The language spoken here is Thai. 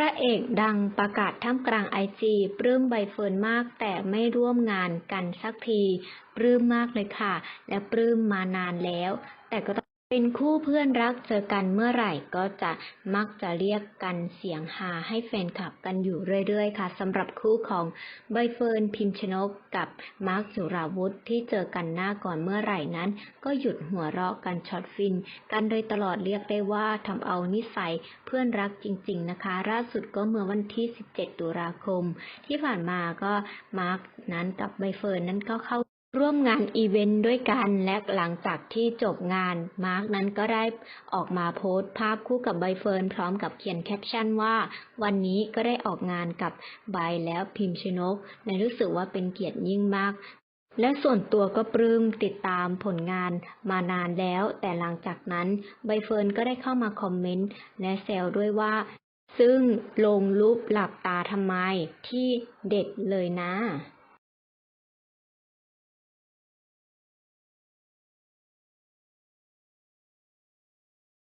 ระเอกดังประกาศท่ามกลางไอจีปลื้มใบเฟิร์นมากแต่ไม่ร่วมงานกันสักที ปลื้มมากเลยค่ะ และปลื้มมานานแล้ว แต่ก็ เป็นคู่เพื่อนรักเจอกันเมื่อไหร่ก็จะมักจะเรียกกันเสียงฮาให้แฟนคลับกันอยู่เรื่อยๆ ค่ะสำหรับคู่ของใบเฟิร์นพิมชนกกับมาร์คสุราวุธที่เจอกันหน้าก่อนเมื่อไหร่นั้น ก็หยุดหัวเราะกันช็อตฟิน กันโดยตลอดเรียกได้ว่าทำเอานิสัยเพื่อนรักจริง ๆนะคะล่าสุดก็เมื่อวันที่ 17 ตุลาคม ที่ผ่านมาก็มาร์กนั้นกับใบเฟิร์นนั้นก็เข้า ร่วมงานอีเวนต์ด้วยกัน และหลังจากที่จบงาน มาร์กนั้นก็ได้ออกมาโพสต์ภาพคู่กับใบเฟิร์นพร้อมกับเขียนแคปชั่นว่า วันนี้ก็ได้ออกงานกับใบแล้วพิมพ์ชนกและรู้สึกว่าเป็นเกียรติยิ่งมากและส่วนตัวก็ปลื้มติดตามผลงานมานานแล้ว แต่หลังจากนั้นใบเฟิร์นก็ได้เข้ามาคอมเมนต์และแซวด้วยว่า ซึ่งลงรูปหลับตาทำไมที่เด็ดเลยนะ